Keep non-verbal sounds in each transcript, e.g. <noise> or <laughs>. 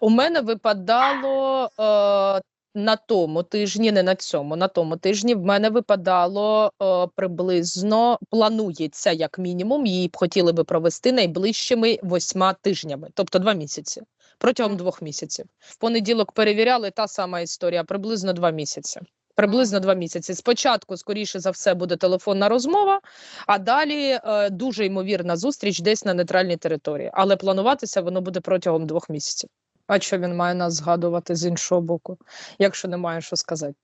У мене випадало е, на тому тижні, не на цьому, на тому тижні в мене випадало е, приблизно, планується як мінімум, її б хотіли би провести найближчими восьма тижнями, тобто два місяці, протягом двох місяців. В понеділок перевіряли та сама історія, приблизно два місяці. Приблизно два місяці. Спочатку, скоріше за все, буде телефонна розмова, а далі е, дуже ймовірна зустріч десь на нейтральній території. Але плануватися воно буде протягом двох місяців. А що він має нас згадувати з іншого боку, якщо немає що сказати?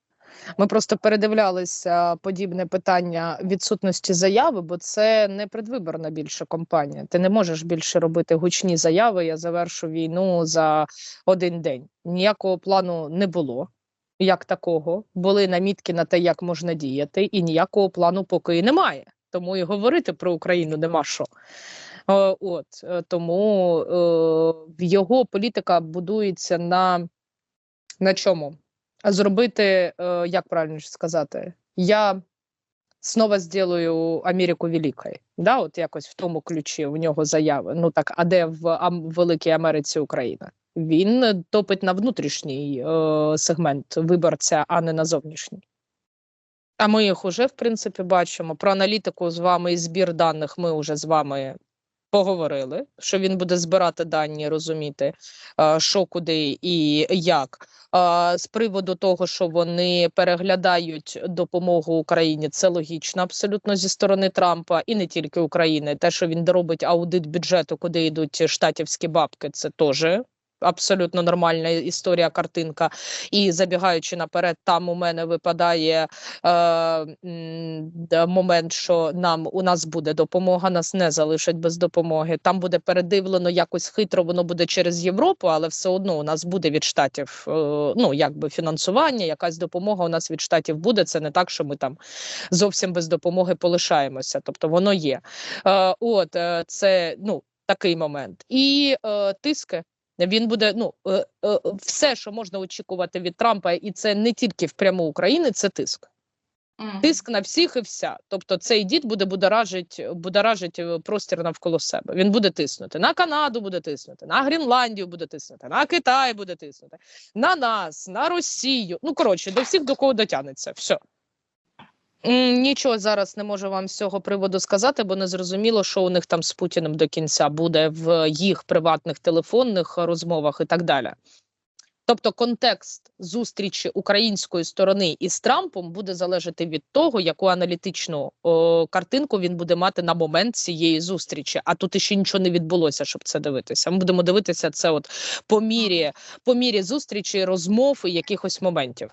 Ми просто передивлялися подібне питання відсутності заяви, бо це не предвиборна більше компанія. Ти не можеш більше робити гучні заяви. Я завершу війну за один день. Ніякого плану не було. Як такого були намітки на те, як можна діяти, і ніякого плану поки і немає. Тому і говорити про Україну нема що. Е, От е, тому е, його політика будується на, на чому? Зробити, як правильно сказати, я знову зроблю Америку великою. Да, от якось в тому ключі у нього заяви. Ну так, а де в Великій Америці Україна? Він топить на внутрішній е, сегмент виборця, а не на зовнішній. А ми їх уже в принципі бачимо. Про аналітику з вами і збір даних ми вже з вами поговорили, що він буде збирати дані, розуміти, що куди і як. З приводу того, що вони переглядають допомогу Україні, це логічно абсолютно зі сторони Трампа, і не тільки України. Те, що він робить аудит бюджету, куди йдуть штатівські бабки, це теж. Абсолютно нормальна історія, картинка. І забігаючи наперед, там у мене випадає е, момент, що нам у нас буде допомога, нас не залишать без допомоги. Там буде передивлено якось хитро, воно буде через Європу, але все одно у нас буде від штатів е, ну якби фінансування, якась допомога у нас від штатів буде. Це не так, що ми там зовсім без допомоги полишаємося. Тобто воно є. Е, от е, це ну такий момент. І е, тиски. Він буде ну е, е, все, що можна очікувати від Трампа, і це не тільки впряму України, це тиск. Мгм. Тиск на всіх і вся. Тобто цей дід буде будоражить, будоражить е, простір навколо себе. Він буде тиснути на Канаду, буде тиснути, на Гренландію буде тиснути, на Китай буде тиснути, на нас, на Росію. Ну коротше, до всіх до кого дотягнеться. Все. Нічого зараз не можу вам з цього приводу сказати, бо не зрозуміло, що у них там з Путіним до кінця буде в їх приватних телефонних розмовах і так далі. Тобто контекст зустрічі української сторони із Трампом буде залежати від того, яку аналітичну о, картинку він буде мати на момент цієї зустрічі. А тут іще нічого не відбулося, щоб це дивитися. Ми будемо дивитися це от по мірі, по мірі зустрічі, розмов і якихось моментів.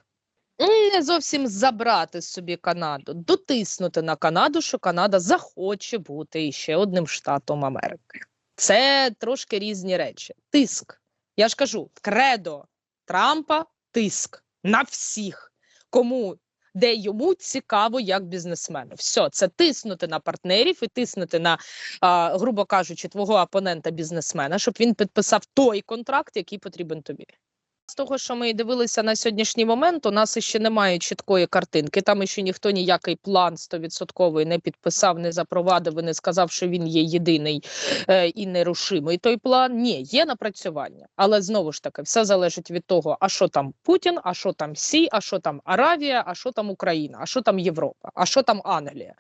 М, Не зовсім забрати собі Канаду, дотиснути на Канаду, що Канада захоче бути ще одним штатом Америки. Це трошки різні речі. Тиск. Я ж кажу, кредо Трампа тиск на всіх, кому де йому цікаво як бізнесмену. Все, це тиснути на партнерів і тиснути на, а, грубо кажучи, твого опонента бізнесмена, щоб він підписав той контракт, який потрібен тобі. З того, що ми дивилися на сьогоднішній момент, у нас ще немає чіткої картинки. Там ще ніхто ніякий план 100% не підписав, не запровадив і не сказав, що він є єдиний е, і нерушимий. Той план ні, є напрацювання, але знову ж таки все залежить від того, а що там Путін, а що там Сі, а що там Аравія, а що там Україна, а що там Європа, а що там Англія.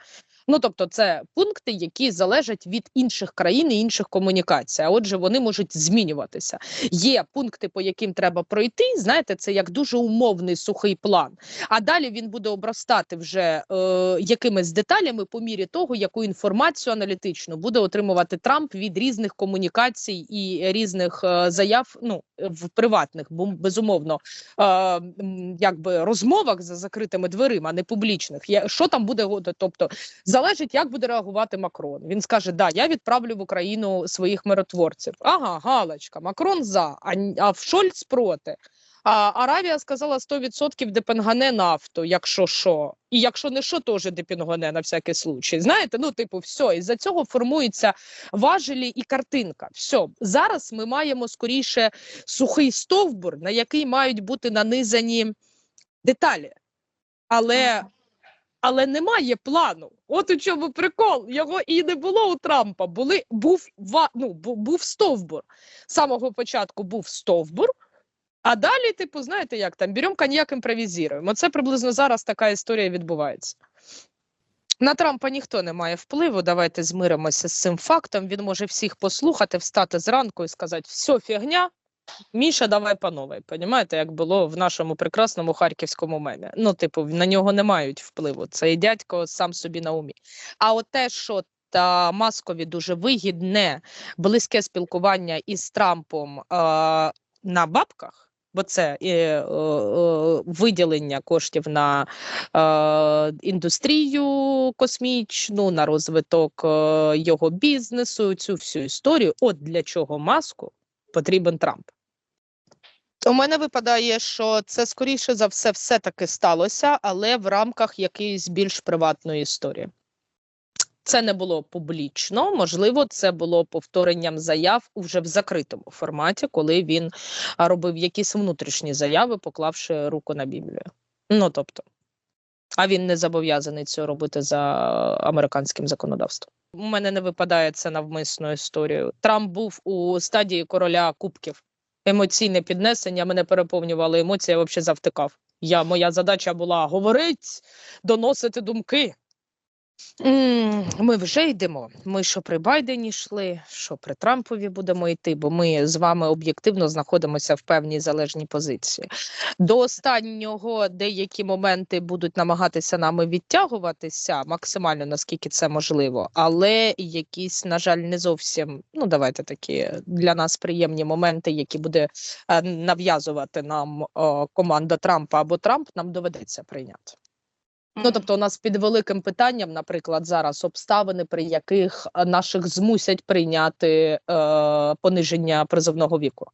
Ну тобто, це пункти, які залежать від інших країн і інших комунікацій. А отже, вони можуть змінюватися. Є пункти, по яким треба пройти. Знаєте, це як дуже умовний сухий план. А далі він буде обростати вже е, якимись деталями по мірі того, яку інформацію аналітичну буде отримувати Трамп від різних комунікацій і різних е, заяв. Ну в приватних, бо безумовно, е, якби розмовах за закритими дверима, не публічних. Я, що там буде тобто залежить, як буде реагувати Макрон. Він скаже: Да, я відправлю в Україну своїх миротворців. Ага, галочка, Макрон за, а, а в Шольц проти. А Аравія сказала 100% депенгане нафту, якщо що. І якщо не що, теж депенгане на всякий случай. Знаєте, ну типу, все, із-за цього формуються важелі і картинка. Все, зараз ми маємо скоріше сухий стовбур, на який мають бути нанизані деталі. Але. Але немає плану. От у чому прикол. Його і не було у Трампа. Були був ну, був стовбур. З самого початку був стовбур. А далі, типу, знаєте, як там беремо коньяк, імпровізуємо. Це приблизно зараз така історія відбувається. На Трампа ніхто не має впливу. Давайте змиримося з цим фактом. Він може всіх послухати, встати зранку і сказати: все, фігня. Міша, давай по новій. Понімаєте, як було в нашому прекрасному харківському мемі. Ну, типу, на нього не мають впливу. Цей дядько сам собі на умі. А от те, що та маскові дуже вигідне близьке спілкування із Трампом е, на бабках. Бо це е, е, виділення коштів на е, індустрію космічну, на розвиток е, його бізнесу, цю всю історію. От для чого маску потрібен Трамп. У мене випадає, що це скоріше за все все таки сталося, але в рамках якоїсь більш приватної історії. Це не було публічно, можливо, це було повторенням заяв уже в закритому форматі, коли він робив якісь внутрішні заяви, поклавши руку на Біблію. Ну тобто, а він не зобов'язаний це робити за американським законодавством. У мене не випадає це навмисно історію. Трамп був у стадії короля кубків. Емоційне піднесення мене переповнювали емоції, я взагалі завтикав. Я, моя задача була говорити, доносити думки. Ми вже йдемо. Ми що при Байдені йшли, що при Трампові будемо йти, бо ми з вами об'єктивно знаходимося в певній залежній позиції. До останнього деякі моменти будуть намагатися нами відтягуватися максимально наскільки це можливо, але якісь, на жаль, не зовсім ну давайте такі для нас приємні моменти, які буде е, нав'язувати нам команда Трампа або Трамп, нам доведеться прийняти. Ну, тобто, у нас під великим питанням, наприклад, зараз обставини, при яких наших змусять прийняти е, пониження призовного віку.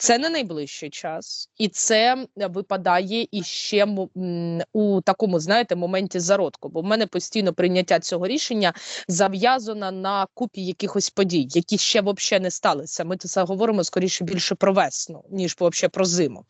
Це не найближчий час, і це випадає іще м, м, у такому, знаєте, моменті зародку. Бо в мене постійно прийняття цього рішення зав'язано на купі якихось подій, які ще взагалі не сталися. Ми це говоримо скоріше більше про весну, ніж взагалі про зиму.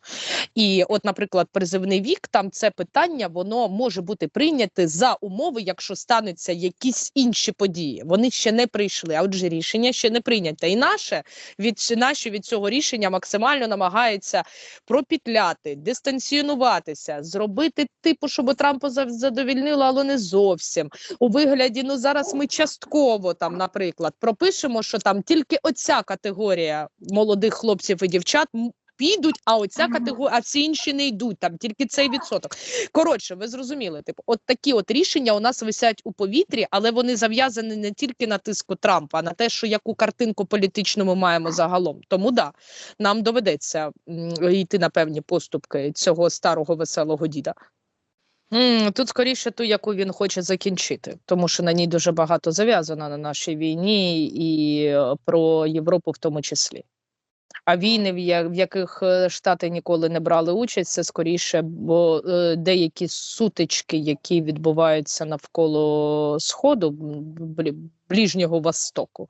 І, от, наприклад, призивний вік, там це питання, воно може бути прийняте за умови, якщо стануться якісь інші події. Вони ще не прийшли, а отже, рішення ще не прийняте. І наше від наші від цього рішення максимально намагається пропітляти, дистанціонуватися, зробити типу, щоб Трампа задовільнило, але не зовсім. У вигляді, ну зараз ми частково там, наприклад, пропишемо, що там тільки оця категорія молодих хлопців і дівчат. Підуть, а оця категорія, а всі інші не йдуть там, тільки цей відсоток. Коротше, ви зрозуміли, типу, от такі от рішення у нас висять у повітрі, але вони зав'язані не тільки на тиску Трампа, а на те, що яку картинку політичну ми маємо загалом. Тому да, нам доведеться йти на певні поступки цього старого веселого діда. Тут скоріше ту, яку він хоче закінчити, тому що на ній дуже багато зав'язано на нашій війні і е, про Європу в тому числі. А війни, в яких е, Штати ніколи не брали участь, це скоріше, бо е, деякі сутички, які відбуваються навколо Сходу, ближнього Востоку,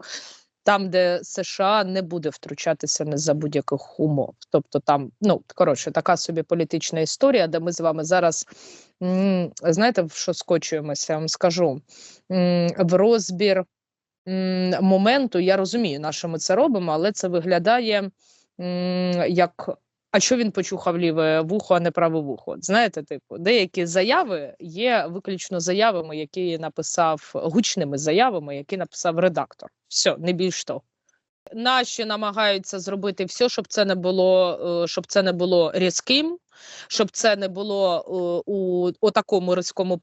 там, де США не буде втручатися не за будь-яких умов. Тобто там, ну коротше, така собі політична історія, де ми з вами зараз знаєте, в що скочуємося, я вам скажу. В розбір моменту. Я розумію, на що ми це робимо, але це виглядає як. А що він почухав ліве вухо, а не праве вухо? Знаєте, типу, деякі заяви є виключно заявами, які написав гучними заявами, які написав редактор. Все, не більш того. Наші намагаються зробити все, щоб це не було, е, щоб це не було різким, щоб це не було е, у, у такому різкому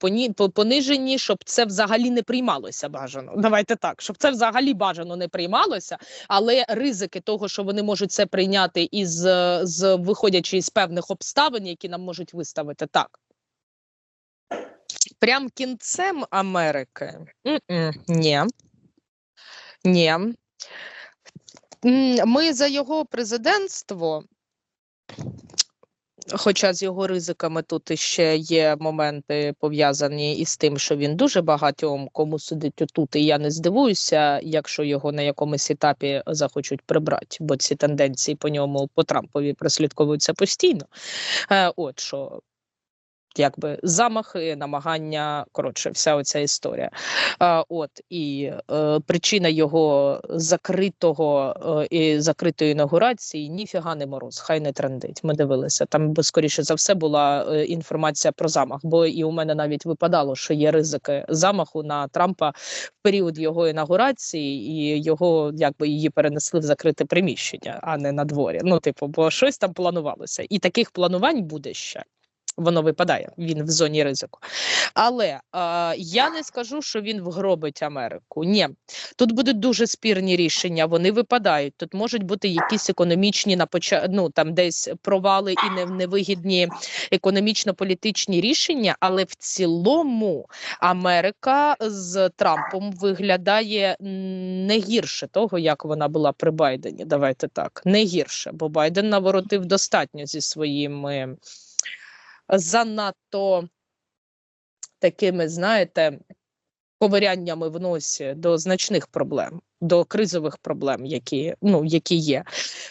пониженні, щоб це взагалі не приймалося бажано. Давайте так, щоб це взагалі бажано не приймалося, але ризики того, що вони можуть це прийняти із з виходячи із певних обставин, які нам можуть виставити, так. Прям кінцем Америки. Ні. Ні. Ми за його президентство, хоча з його ризиками тут іще є моменти пов'язані із тим, що він дуже багатьом кому сидить отут, і я не здивуюся, якщо його на якомусь етапі захочуть прибрати, бо ці тенденції по ньому по Трампові прослідковуються постійно. Е, От що Якби замахи, намагання, коротше, вся оця історія. А, от і е, причина його закритого е, і закритої інаугурації ніфіга не мороз, хай не трендить. Ми дивилися. Там би скоріше за все була е, інформація про замах. Бо і у мене навіть випадало, що є ризики замаху на Трампа в період його інаугурації, і його якби її перенесли в закрите приміщення, а не на дворі. Ну, типу, бо щось там планувалося, і таких планувань буде ще. Воно випадає, він в зоні ризику. Але е, я не скажу, що він вгробить Америку. Ні, тут будуть дуже спірні рішення. Вони випадають. Тут можуть бути якісь економічні на ну, там десь провали і невигідні економічно-політичні рішення. Але в цілому Америка з Трампом виглядає не гірше того, як вона була при Байдені. Давайте так, не гірше, бо Байден наворотив достатньо зі своїми занадто такими, знаєте, ковиряннями в носі до значних проблем, до кризових проблем, які, ну, які є.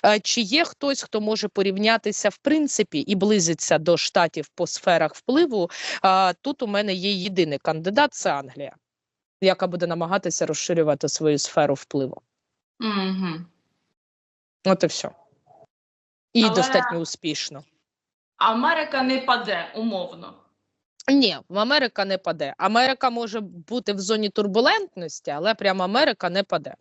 Е, Чи є хтось, хто може порівнятися в принципі і близиться до штатів по сферах впливу? Тут у мене є єдиний кандидат це Англія, яка буде намагатися розширювати свою сферу впливу. Угу. От і все. І Але- достатньо успішно. Америка не паде умовно. Ні, в Америка не паде. Америка може бути в зоні турбулентності, але прямо Америка не паде.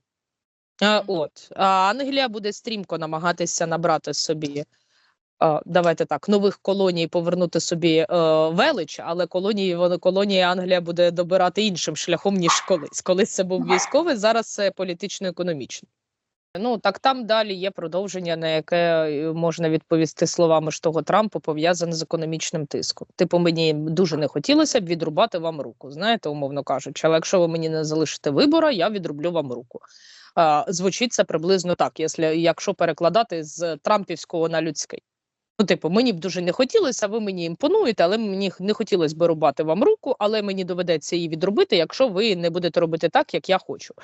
А, от а Англія буде стрімко намагатися набрати собі. Давайте так, нових колоній повернути собі е, велич, але колонії вони колонії Англія буде добирати іншим шляхом ніж колись. Колись це був військовий, зараз це політично-економічний. Ну так там далі є продовження, на яке е, можна відповісти словами ж того Трампа, пов'язане з економічним тиском. Типу, мені дуже не хотілося б відрубати вам руку, знаєте, умовно кажучи. Але якщо ви мені не залишите вибора, я відрублю вам руку. Звучить це приблизно так, якщо перекладати з трампівського на людський. Ну, типу, мені б дуже не хотілося, ви мені імпонуєте, але мені не хотілося б рубати вам руку, але мені доведеться її відробити, якщо ви не будете робити так, як я хочу.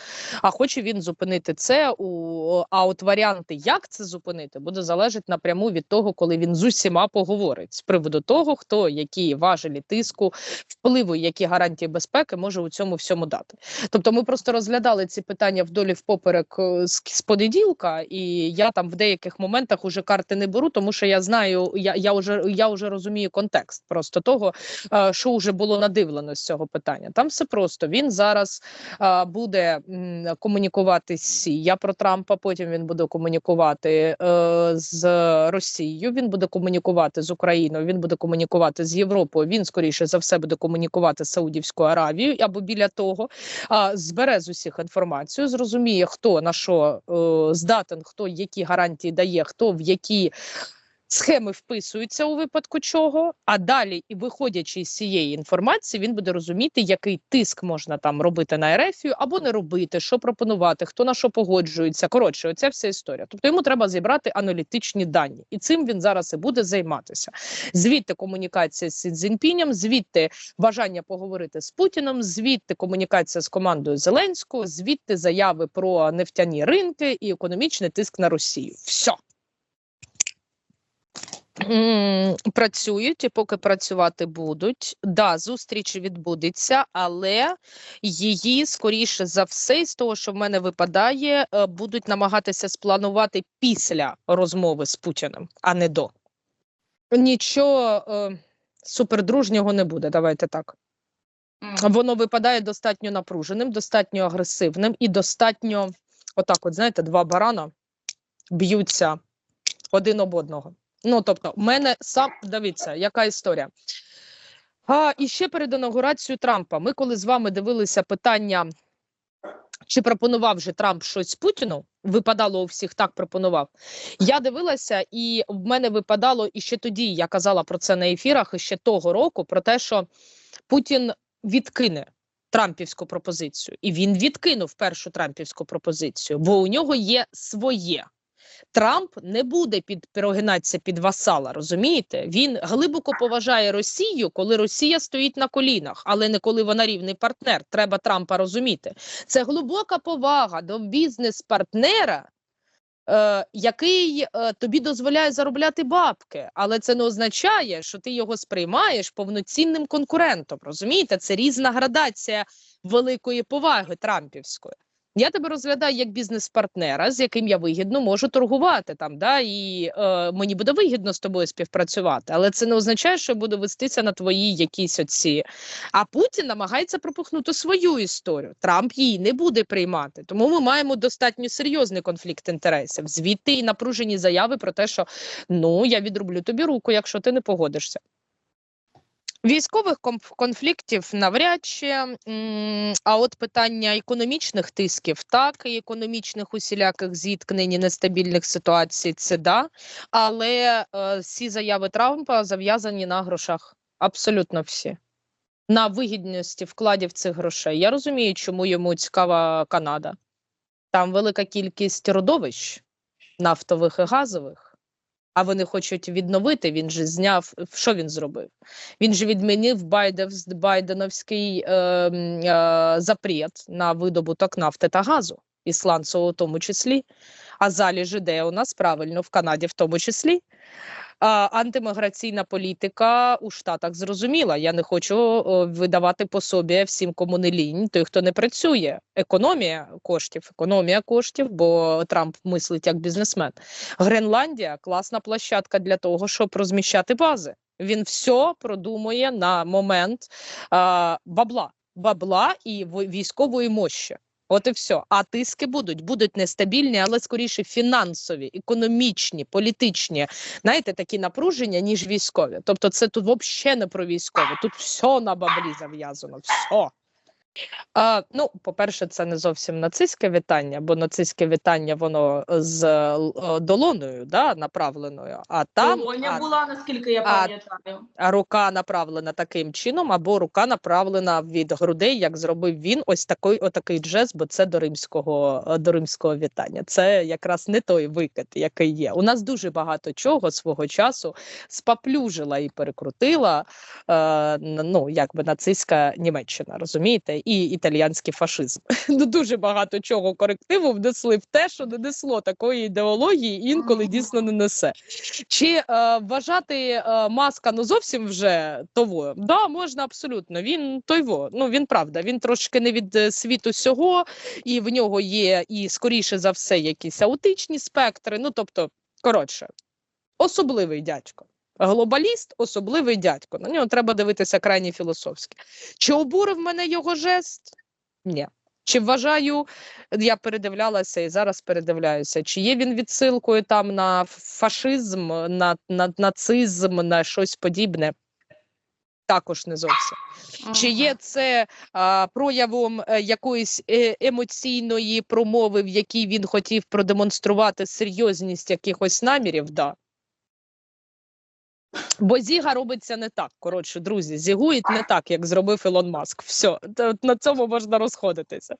А хоче він зупинити це у а от варіанти, як це зупинити, буде залежати напряму від того, коли він з усіма поговорить з приводу того, хто які важелі тиску, впливу, які гарантії безпеки може у цьому всьому дати. Тобто, ми просто розглядали ці питання вдолі впоперек е, з, понеділка, і я там в деяких моментах уже карти не беру, тому що я знаю, я, я вже я вже розумію контекст просто того, е, що вже було надивлено з цього питання. Там все просто він зараз е, буде комунікувати з Сі. Я про Трампа. Потім він буде комунікувати е, з Росією. Він буде комунікувати з Україною. Він буде комунікувати з Європою. Він скоріше за все буде комунікувати з Саудівською Аравією або біля того. Збере з усіх інформацію, зрозуміє, хто на що здатен, хто які гарантії дає, хто в які. Схеми вписуються у випадку чого, а далі, і виходячи з цієї інформації, він буде розуміти, який тиск можна там робити на ерефію або не робити, що пропонувати, хто на що погоджується. Коротше, оця вся історія. Тобто йому треба зібрати аналітичні дані, і цим він зараз і буде займатися. Звідти комунікація з Цзіньпінем, звідти бажання поговорити з Путіном, звідти комунікація з командою Зеленського, звідти заяви про нефтяні ринки і економічний тиск на Росію. Все. Працюють і поки працювати будуть. Да, зустріч відбудеться, але її скоріше за все, з того, що в мене випадає, е, будуть намагатися спланувати після розмови з Путіним, а не до. Нічого е, супердружнього не буде. Давайте так. Воно випадає достатньо напруженим, достатньо агресивним і достатньо, отак, от знаєте, два барана б'ються один об одного. Ну, тобто, в мене сам дивіться, яка історія. А, і ще перед інаугурацією Трампа. Ми коли з вами дивилися питання, чи пропонував же Трамп щось Путіну, випадало у всіх так пропонував. Я дивилася, і в мене випадало і ще тоді. Я казала про це на ефірах і ще того року, про те, що Путін відкине Трампівську пропозицію, і він відкинув першу Трампівську пропозицію, бо у нього є своє. Трамп не буде під перегинатися під васала, розумієте? Він глибоко поважає Росію, коли Росія стоїть на колінах, але не коли вона рівний партнер. Треба Трампа розуміти. Це глибока повага до бізнес-партнера, е, який е, тобі дозволяє заробляти бабки, але це не означає, що ти його сприймаєш повноцінним конкурентом. Розумієте, це різна градація великої поваги Трампівської. Я тебе розглядаю як бізнес-партнера, з яким я вигідно можу торгувати там, да, і е, мені буде вигідно з тобою співпрацювати, але це не означає, що я буду вестися на твої якісь оці. А Путін намагається пропихнути свою історію. Трамп її не буде приймати. Тому ми маємо достатньо серйозний конфлікт інтересів. Звідти і напружені заяви про те, що ну я відрублю тобі руку, якщо ти не погодишся. Військових конфліктів навряд чи, а от питання економічних тисків, так, і економічних усіляких зіткнень і нестабільних ситуацій, це да. Але е, всі заяви Трампа зав'язані на грошах. Абсолютно всі. На вигідності вкладів цих грошей. Я розумію, чому йому цікава Канада. Там велика кількість родовищ нафтових і газових. А вони хочуть відновити. Він же зняв. Що він зробив? Він же відмінив Байдев- Байденовський е, е, запрет на видобуток нафти та газу, ісландцевого в тому числі. А залежі де у нас правильно в Канаді, в тому числі. А, антиміграційна політика у Штатах зрозуміла. Я не хочу видавати пособі всім, кому не лінь, той, хто не працює. Економія коштів, економія коштів, бо Трамп мислить як бізнесмен. Гренландія класна площадка для того, щоб розміщати бази. Він все продумує на момент а, бабла, бабла і військової мощі. От і все. А тиски будуть, будуть нестабільні, але скоріше фінансові, економічні, політичні, знаєте, такі напруження, ніж військові. Тобто, це тут взагалі не про військове. Тут все на баблі зав'язано. Все. А, ну, по-перше, це не зовсім нацистське вітання, бо нацистське вітання воно з е, долоною да, направленою, а там Колонія а, була, наскільки я пам'ятаю. а рука направлена таким чином, або рука направлена від грудей, як зробив він, ось такий отакий джез, бо це до римського е, до римського вітання. Це якраз не той викид, який є. У нас дуже багато чого свого часу спаплюжила і перекрутила е, ну, якби нацистська Німеччина, розумієте, і італіянський фашизм. <laughs> Ну, дуже багато чого корективу внесли в те, що не несло такої ідеології, інколи дійсно не несе. Чи е, вважати е, маска ну зовсім вже того? Да, можна абсолютно. Він той во. Ну він правда. Він трошки не від е, світу сього, і в нього є і скоріше за все якісь аутичні спектри. Ну тобто, коротше, особливий дядько. Глобаліст, особливий дядько. На нього треба дивитися крайні філософськи. Чи обурив мене його жест? Ні. Чи вважаю, я передивлялася і зараз передивляюся, чи є він відсилкою там на фашизм, на, на нацизм, на щось подібне? Також не зовсім. Чи є це а, проявом е, якоїсь е, емоційної промови, в якій він хотів продемонструвати серйозність якихось намірів? Да. Бо Зіга робиться не так. Коротше, друзі, зігують не так, як зробив Ілон Маск. Все, на цьому можна розходитися.